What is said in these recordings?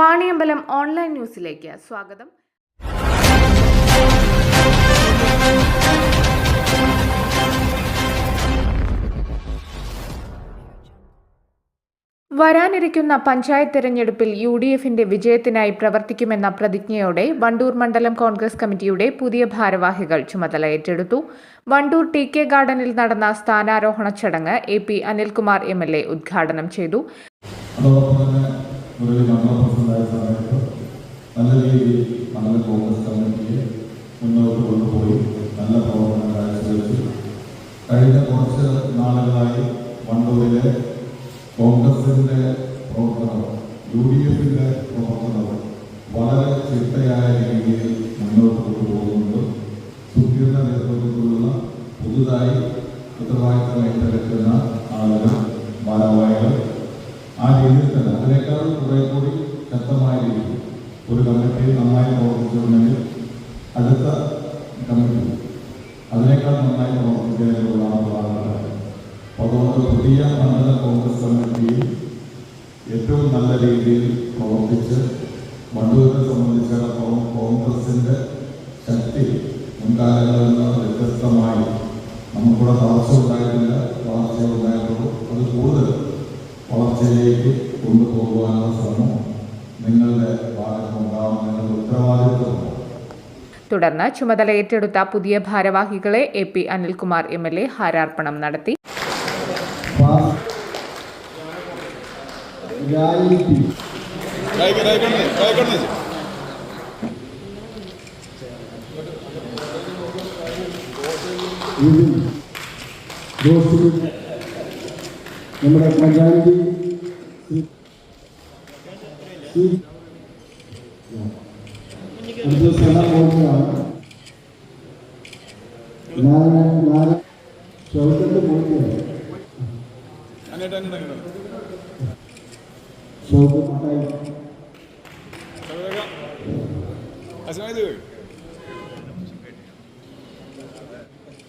Vaniyambalam online ന്യൂസിലേക്ക് സ്വാഗതം. വരാനിരിക്കുന്ന പഞ്ചായത്ത് തെരഞ്ഞെടുപ്പിൽ യു ഡി എഫിന്റെ വിജയത്തിനായി പ്രവർത്തിക്കുമെന്ന പ്രതിജ്ഞയോടെ വണ്ടൂർ മണ്ഡലം കോൺഗ്രസ് കമ്മിറ്റിയുടെ പുതിയ ഭാരവാഹികൾ ചുമതല ഏറ്റെടുത്തു. വണ്ടൂർ ടി കെ ഗാർഡനിൽ നടന്ന സ്ഥാനാരോഹണ ചടങ്ങ് A P Anilkumar M L A ഉദ്ഘാടനം ചെയ്തു അതോടൊപ്പം തന്നെ ഒരു മണ്ഡലം പ്രസിഡന്റായ സമയത്ത് നല്ല രീതിയിൽ മണ്ഡല കമ്മിറ്റിയെ മുന്നോട്ട് കൊണ്ടുപോയി. നല്ല പ്രവർത്തനം കാഴ്ചവെച്ചു കഴിഞ്ഞ കുറച്ച് നാളുകളായി വണ്ടൂരിലെ കോൺഗ്രസിന്റെ പ്രവർത്തനവും യു ഡി എഫിന്റെ പ്രവർത്തനവും വളരെ ചിട്ടയായ രീതിയിൽ മുന്നോട്ട് കൊണ്ടുപോകുന്നുണ്ട്. സുധീർണ നേതൃത്വത്തിലുള്ള പുതുതായി ഉത്തരവാദിത്തം ഏറ്റെടുക്കുന്ന ആളുകൾ ഭാരവാഹികൾ. ആ രീതിയിൽ തന്നെ അതിനേക്കാൾ കുറെ കൂടി ശക്തമായ രീതിയിൽ ഒരു കമ്മിറ്റി നന്നായി പ്രവർത്തിച്ചിട്ടുണ്ടെങ്കിൽ അടുത്ത കമ്മിറ്റി അതിനേക്കാൾ നന്നായി പ്രവർത്തിക്കാനുള്ള അതുകൊണ്ട് പുതിയ മണ്ഡല കോൺഗ്രസ് കമ്മിറ്റിയിൽ ഏറ്റവും നല്ല രീതിയിൽ പ്രവർത്തിച്ച് വണ്ടൂരിനെ സംബന്ധിച്ചിടത്തോളം കോൺഗ്രസിന്റെ ശക്തി മുൻകാലങ്ങളിൽ നിന്ന് വ്യത്യസ്തമായി നമുക്കിവിടെ വളർച്ച ഉണ്ടായിട്ടില്ല വളർച്ച ഉണ്ടായിട്ടുള്ളൂ. അത് കൂടുതൽ വളർച്ചയിലേക്ക് കൊണ്ടുപോകുവാനുള്ള ശ്രമം നിങ്ങളുടെ ഭാഗത്തുനിന്നുണ്ടാവും നിങ്ങളുടെ തുടർന്ന് ചുമതല ഏറ്റെടുത്ത പുതിയ ഭാരവാഹികളെ A P Anilkumar M L A ഹാരാർപ്പണം നടത്തി. നമ്മുടെ അടുത്ത സ്ഥലം പോവുകയാണ് നാല് നാല് ഷൗക്കത്ത് മട്ടായി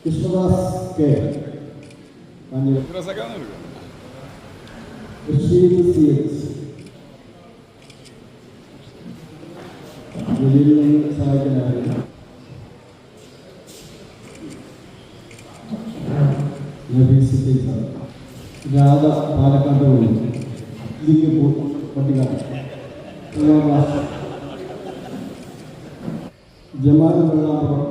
കൃഷ്ണദാസ് കെ. കാഞ്ഞിരം നിന്ന് സഹായിക്കാനായിരുന്നു നബീസ് കെ സാർ രാധ പാലക്കാട് വഴി ഇതിക്ക് പട്ടിക ജമാൽ വെള്ളാപ്പുറം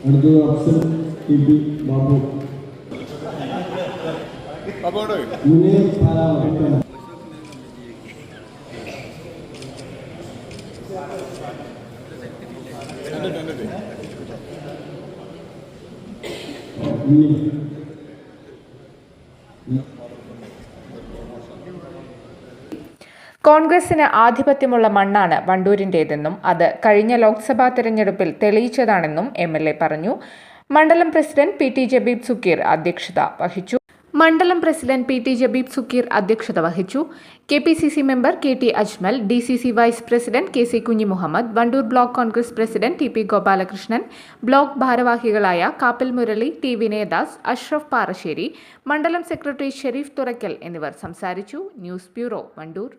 അടുത്തത് അഫ്സൽ ടി പി ബാബു മുനീർ കോൺഗ്രസിന് ആധിപത്യമുള്ള മണ്ണാണ് വണ്ടൂരിന്റേതെന്നും അത് കഴിഞ്ഞ ലോക്സഭാ തെരഞ്ഞെടുപ്പിൽ തെളിയിച്ചതാണെന്നും എം പറഞ്ഞു. മണ്ഡലം president P T Jabeeb Sukkeer അധ്യക്ഷത വഹിച്ചു. മണ്ഡലം president P T Jabeeb Sukkeer അധ്യക്ഷത വഹിച്ചു. K P C C member K T Ajmal D C C vice president K C Kunhi Muhammad Wandoor block Congress president T P Gopalakrishnan block ഭാരവാഹികളായ Kappil Murali T Vinayadas Ashraf Parassery മണ്ഡലം secretary Shareef Thurakkal എന്നിവർ സംസാരിച്ചു. News bureau Wandoor.